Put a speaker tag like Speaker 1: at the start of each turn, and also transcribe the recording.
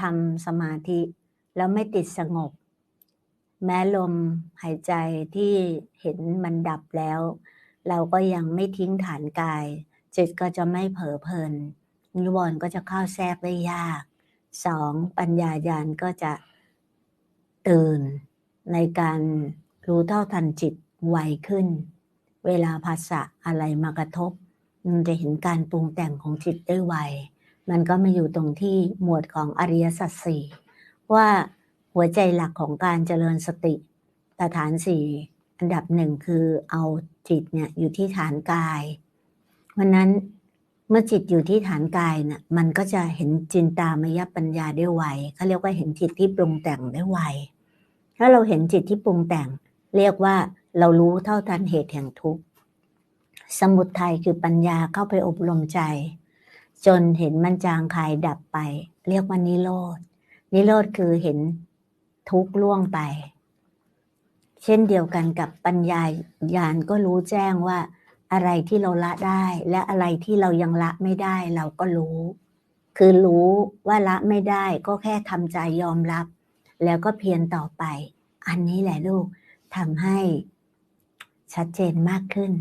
Speaker 1: ทำสมาธิ แล้วไม่ติดสงบ แม้ลมหายใจที่เห็นมันดับแล้ว เราก็ยังไม่ทิ้งฐานกาย จิตก็จะไม่เผลอเพลินนิวรณ์ก็จะเข้าแทรกได้ยากสองปัญญาญาณก็จะตื่นในการรู้เท่าทันจิตไวขึ้น เวลาภาษะอะไรมากระทบมันจะเห็นการปรุงแต่งของจิตได้ไว มันก็มาอยู่ตรงที่หมวดของอริยสัจสี่ว่าหัวใจหลักของการเจริญสติตฐานสี่อันดับหนึ่งคือเอาจิตเนี่ยอยู่ที่ฐานกายวันนั้นเมื่อจิตอยู่ที่ฐานกายน่ะมันก็จะเห็นจินตามยปัญญาได้ไวเขาเรียกว่าเห็นจิตที่ปรุงแต่งได้ไวถ้าเราเห็นจิตที่ปรุงแต่ง เรียกว่าเรารู้เท่าทันเหตุแห่งทุกข์สมุทัยคือปัญญาเข้าไปอบรมใจ จนเห็นมันจางคายดับไป เรียกว่านิโรธนิโรธคือเห็นทุกข์ล่วงไป เช่นเดียวกันกับปัญญาญาณก็รู้แจ้งว่า อะไรที่เราละได้ และอะไรที่เรายังละไม่ได้เราก็รู้ คือรู้ว่าละไม่ได้ก็แค่ทำใจยอมรับ แล้วก็เพียรต่อไป อันนี้แหละลูกทำให้ชัดเจนมากขึ้น